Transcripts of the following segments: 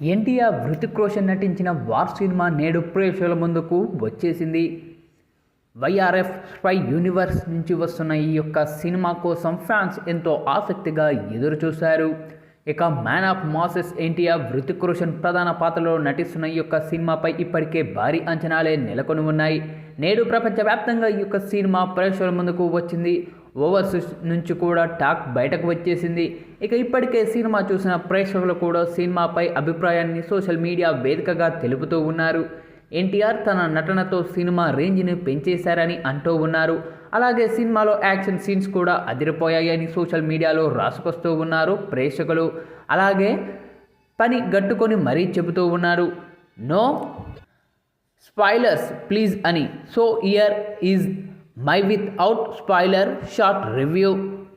ఎన్టీఆర్ హృతిక్ రోషన్ నటించిన war cinema నేడు ప్రేక్షకుల ముందుకు వచ్చేసింది. వైఆర్ఎఫ్ స్పై యూనివర్స్ నుంచి వస్తున్న ఈ యొక్క సినిమా కోసం ఫ్యాన్స్ ఎంతో ఆసక్తిగా ఎదురు చూశారు ఇక man of masses NTR Hrithik Roshan ప్రధాన పాత్రలో నటిస్తున్న ఈ యొక్క సినిమాపై ఇప్పటికే భారీ అంచనాలే నెలకొని ఉన్నాయి నేడు ప్రపంచవ్యాప్తంగా ఈ యొక్క సినిమా ప్రేక్షకుల ముందుకు వచ్చింది. ఓవర్స్ నుంచి కూడా టాక్ బయటకు వచ్చేసింది. ఇక ఇప్పటికే సినిమా చూసిన ప్రేక్షకులు కూడా సినిమాపై అభిప్రాయాన్ని సోషల్ మీడియా వేదికగా తెలుపుతూ ఉన్నారు. ఎన్టీఆర్ తన నటనతో సినిమా రేంజ్ని పెంచేశారని అంటూ ఉన్నారు. అలాగే సినిమాలో యాక్షన్ సీన్స్ కూడా అదిరిపోయాయని సోషల్ మీడియాలో రాసుకొస్తూ ఉన్నారు ప్రేక్షకులు. అలాగే పని గట్టుకొని మరీ చెబుతూ ఉన్నారు. నో స్పాయిలర్స్ ప్లీజ్ అని so here is my without spoiler short review.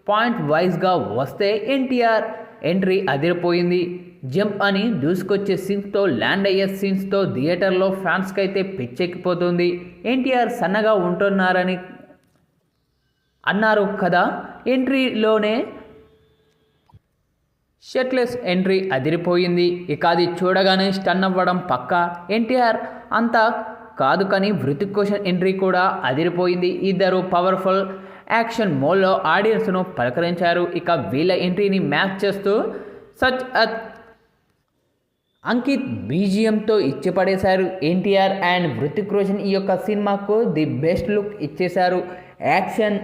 Point వైజ్గా వస్తే ఎన్టీఆర్ ఎంట్రీ అదిరిపోయింది. జంప్ అని దూసుకొచ్చే సీన్స్తో ల్యాండ్ అయ్యే సీన్స్తో థియేటర్లో ఫ్యాన్స్కి అయితే పిచ్చెక్కిపోతుంది. ఎన్టీఆర్ సన్నగా ఉంటున్నారని అన్నారు కదా. ఎంట్రీలోనే షర్ట్లెస్ ఎంట్రీ అదిరిపోయింది. ఇక అది చూడగానే స్టన్ అవ్వడం పక్క. ఎన్టీఆర్ అంతా కాదు కానీ హృతిక్ రోషన్ ఎంట్రీ కూడా అదిరిపోయింది. ఇద్దరు పవర్ఫుల్ యాక్షన్ మోల్లో ఆడియన్స్ను పలకరించారు. ఇక వీళ్ళ ఎంట్రీని మ్యాచ్ చేస్తూ సచ్ అ అంకిత్ బీజిఎంతో ఇచ్చిపడేశారు. ఎన్టీఆర్ అండ్ హృతిక్ రోషన్ ఈ యొక్క సినిమాకు ది బెస్ట్ లుక్ ఇచ్చేశారు. యాక్షన్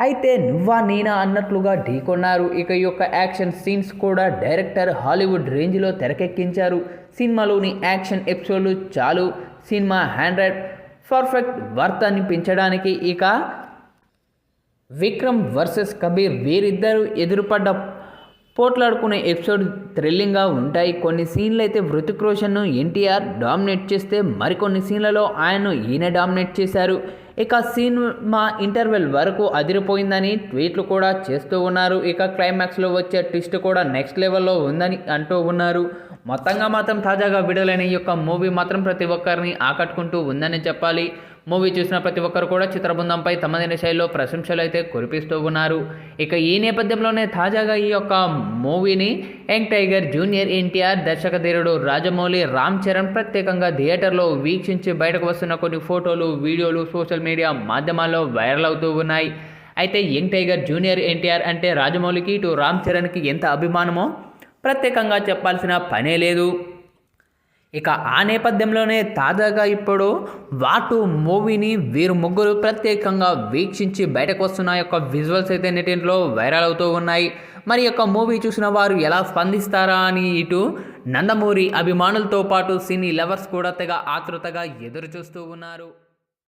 అయితే నువ్వా నేనా అన్నట్లుగా ఢీకొన్నారు. ఇక ఈ యొక్క యాక్షన్ సీన్స్ కూడా డైరెక్టర్ హాలీవుడ్ రేంజ్లో తెరకెక్కించారు. సినిమాలోని యాక్షన్ ఎపిసోడ్లు చాలు. సినిమా హండ్రెడ్ పర్ఫెక్ట్ వర్త్ అని పెంచడానికి ఇక విక్రమ్ వర్సెస్ కబీర్ వీరిద్దరూ ఎదురుపడ్డ పోట్లాడుకునే ఎపిసోడ్ థ్రిల్లింగ్గా ఉంటాయి. కొన్ని సీన్లు అయితే హృతిక్ రోషన్ను ఎన్టీఆర్ డామినేట్ చేస్తే మరికొన్ని సీన్లలో ఆయన్ను ఈయన డామినేట్ చేశారు. ఇక సినిమా ఇంటర్వెల్ వరకు అదిరిపోయిందని ట్వీట్లు కూడా చేస్తూ ఉన్నారు. ఇక క్లైమాక్స్లో వచ్చే ట్విస్ట్ కూడా నెక్స్ట్ లెవెల్లో ఉందని అంటూ ఉన్నారు. మొత్తంగా మాత్రం తాజాగా విడుదలైన ఈ యొక్క మూవీ మాత్రం ప్రతి ఒక్కరిని ఆకట్టుకుంటూ ఉందని చెప్పాలి. మూవీ చూసిన ప్రతి ఒక్కరు కూడా చిత్రబృందంపై తమదైన శైలిలో ప్రశంసలు అయితే కురిపిస్తూ ఉన్నారు. ఇక ఈ నేపథ్యంలోనే తాజాగా ఈ యొక్క మూవీని యంగ్ టైగర్ జూనియర్ ఎన్టీఆర్ దర్శకధీరుడు రాజమౌళి రామ్ చరణ్ ప్రత్యేకంగా థియేటర్లో వీక్షించి బయటకు వస్తున్న కొన్ని ఫోటోలు వీడియోలు సోషల్ మీడియా మాధ్యమాల్లో వైరల్ అవుతూ ఉన్నాయి. అయితే యంగ్ టైగర్ జూనియర్ ఎన్టీఆర్ అంటే రాజమౌళికి ఇటు రామ్ చరణ్కి ఎంత అభిమానమో ప్రత్యేకంగా చెప్పాల్సిన పనే లేదు. ఇక ఆ నేపథ్యంలోనే తాజాగా ఇప్పుడు వాటు మూవీని వీరు ముగ్గురు ప్రత్యేకంగా వీక్షించి బయటకు వస్తున్న యొక్క విజువల్స్ అయితే నెటింట్లో వైరల్ అవుతూ ఉన్నాయి. మరి యొక్క మూవీ చూసిన వారు ఎలా స్పందిస్తారా అని ఇటు నందమూరి అభిమానులతో పాటు సినీ లవర్స్ కూడా తెగ ఆతృతగా ఎదురు చూస్తూ ఉన్నారు.